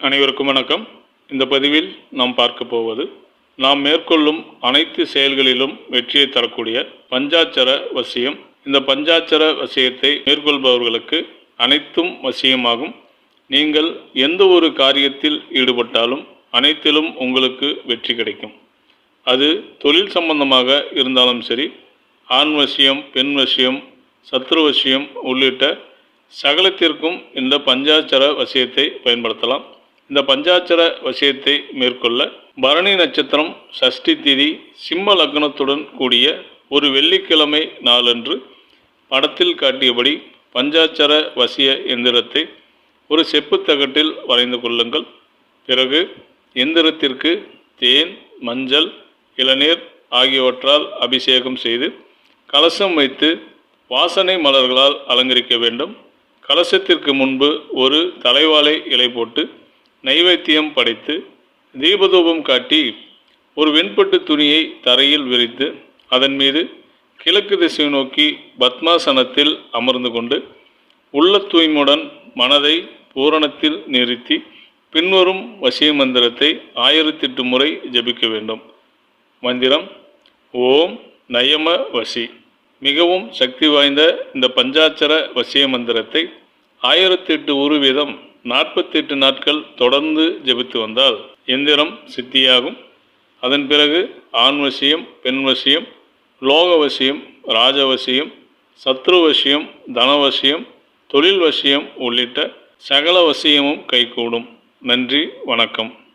அனைவருக்கும் வணக்கம். இந்த பதிவில் நாம் பார்க்க போவது நாம் மேற்கொள்ளும் அனைத்து செயல்களிலும் வெற்றியை தரக்கூடிய பஞ்சாட்சர வசியம். இந்த பஞ்சாட்சர வசியத்தை மேற்கொள்பவர்களுக்கு அனைத்தும் வசியமாகும். நீங்கள் எந்த ஒரு காரியத்தில் ஈடுபட்டாலும் அனைத்திலும் உங்களுக்கு வெற்றி கிடைக்கும். அது தொழில் சம்பந்தமாக இருந்தாலும் சரி ஆண் வசியம் பெண் வசியம் சத்ரு வசியம் உள்ளிட்ட சகலத்திற்கும் இந்த பஞ்சாட்சர வசியத்தை பயன்படுத்தலாம். இந்த பஞ்சாட்சர வசியத்தை மேற்கொள்ள பரணி நட்சத்திரம் சஷ்டி திதி சிம்ம லக்னத்துடன் கூடிய ஒரு வெள்ளிக்கிழமை நாளன்று படத்தில் காட்டியபடி பஞ்சாட்சர வசிய எந்திரத்தை ஒரு செப்புத்தகட்டில் வரைந்து கொள்ளுங்கள். பிறகு எந்திரத்திற்கு தேன் மஞ்சள் இளநீர் ஆகியவற்றால் அபிஷேகம் செய்து கலசம் வைத்து வாசனை மலர்களால் அலங்கரிக்க வேண்டும். கலசத்திற்கு முன்பு ஒரு தலைவாழை இலை போட்டு நைவேத்தியம் படைத்து தீபதூபம் காட்டி ஒரு வெண்பட்டு துணியை தரையில் விரித்து அதன் மீது கிழக்கு திசை நோக்கி பத்மாசனத்தில் அமர்ந்து கொண்டு உள்ள தூய்மையுடன் மனதை பூரணத்தில் நிறுத்தி பின்வரும் வசிய மந்திரத்தை ஆயிரத்தெட்டு முறை ஜபிக்க வேண்டும். மந்திரம் ஓம் நயம வசி. மிகவும் சக்தி வாய்ந்த இந்த பஞ்சாட்சர வசிய மந்திரத்தை ஆயிரத்தி எட்டு ஒரு வீதம் நாற்பத்தெட்டு நாட்கள் தொடர்ந்து ஜெபித்து வந்தால் எந்திரம் சித்தியாகும். அதன் பிறகு ஆண் வசியம் பெண் வசியம் லோக வசியம் ராஜவசியம் சத்ருவசியம் தனவசியம் தொழில் வசியம் உள்ளிட்ட சகல வசியமும் கைகூடும். நன்றி வணக்கம்.